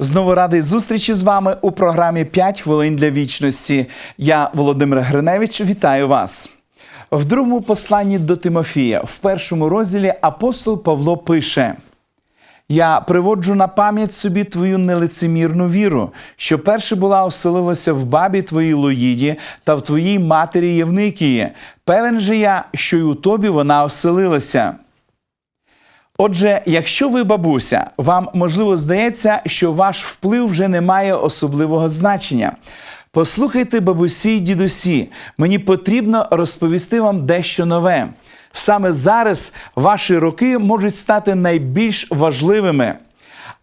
Знову радий зустрічі з вами у програмі «5 хвилин для вічності. Я Володимир Гриневич. Вітаю вас. В другому посланні до Тимофія, в першому розділі апостол Павло пише: Я приводжу на пам'ять собі твою нелицемірну віру, що перше була оселилася в бабі твоїй Луїді та в твоїй матері Євникії. Певен же я, що й у тобі вона оселилася. Отже, якщо ви бабуся, вам можливо здається, що ваш вплив вже не має особливого значення. Послухайте, бабусі й дідусі, мені потрібно розповісти вам дещо нове. Саме зараз ваші роки можуть стати найбільш важливими.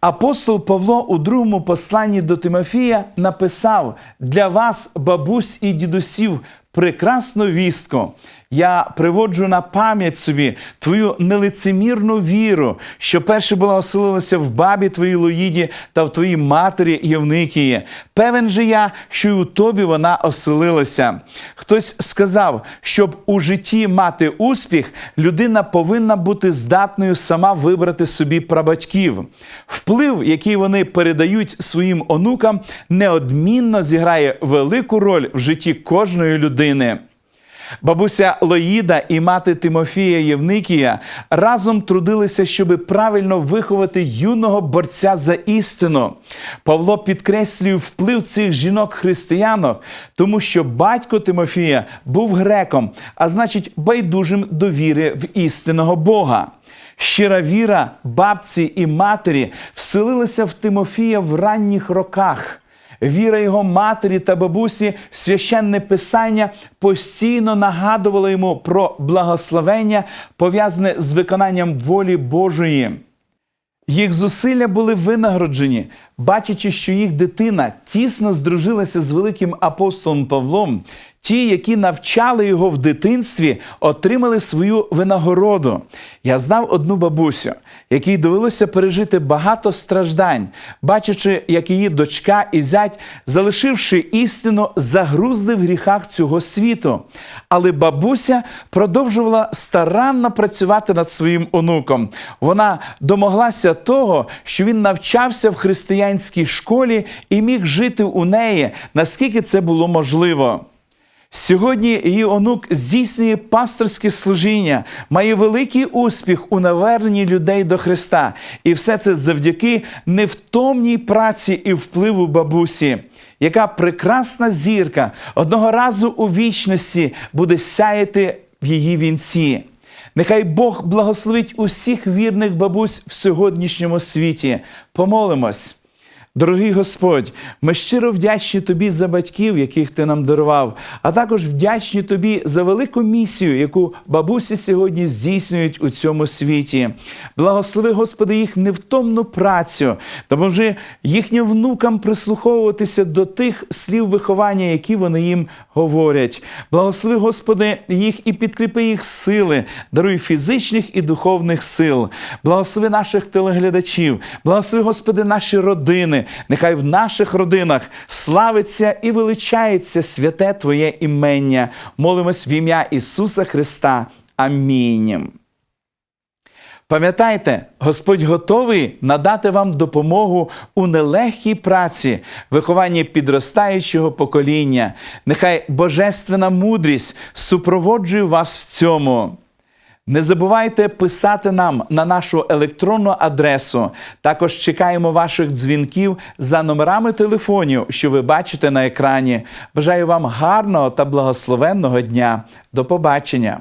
Апостол Павло у другому посланні до Тимофія написав для вас, бабусь і дідусів, прекрасну вістку. Я приводжу на пам'ять собі твою нелицемірну віру, що перше була оселилася в бабі твоїй Луїді та в твоїй матері Євникії. Певен же я, що й у тобі вона оселилася. Хтось сказав, щоб у житті мати успіх, людина повинна бути здатною сама вибрати собі прабатьків. Вплив, який вони передають своїм онукам, неодмінно зіграє велику роль в житті кожної людини. Бабуся Лоїда і мати Тимофія Євникія разом трудилися, щоб правильно виховати юного борця за істину. Павло підкреслює вплив цих жінок-християнок, тому що батько Тимофія був греком, а значить, байдужим до віри в істинного Бога. Щира віра бабці і матері вселилася в Тимофія в ранніх роках. Віра його матері та бабусі священне писання постійно нагадувала йому про благословення, пов'язане з виконанням волі Божої. Їх зусилля були винагороджені, бачачи, що їх дитина тісно здружилася з великим апостолом Павлом. Ті, які навчали його в дитинстві, отримали свою винагороду. Я знав одну бабусю, якій довелося пережити багато страждань, бачачи, як її дочка і зять, залишивши істину, загрузли в гріхах цього світу. Але бабуся продовжувала старанно працювати над своїм онуком. Вона домоглася того, що він навчався в християнській школі і міг жити у неї, наскільки це було можливо. Сьогодні її онук здійснює пасторське служіння, має великий успіх у наверненні людей до Христа, і все це завдяки невтомній праці і впливу бабусі, яка прекрасна зірка одного разу у вічності буде сяяти в її вінці. Нехай Бог благословить усіх вірних бабусь в сьогоднішньому світі. Помолимось. Дорогий Господь, ми щиро вдячні Тобі за батьків, яких ти нам дарував, а також вдячні Тобі за велику місію, яку бабусі сьогодні здійснюють у цьому світі. Благослови, Господи, їх невтомну працю, допоможи їхнім внукам прислуховуватися до тих слів виховання, які вони їм говорять. Благослови, Господи, їх і підкріпи їх сили, даруй фізичних і духовних сил. Благослови наших телеглядачів, благослови, Господи, наші родини. Нехай в наших родинах славиться і величається святе Твоє імення. Молимось в ім'я Ісуса Христа. Амінь. Пам'ятайте, Господь готовий надати вам допомогу у нелегкій праці, вихованні підростаючого покоління. Нехай божественна мудрість супроводжує вас в цьому. Не забувайте писати нам на нашу електронну адресу. Також чекаємо ваших дзвінків за номерами телефонів, що ви бачите на екрані. Бажаю вам гарного та благословенного дня. До побачення!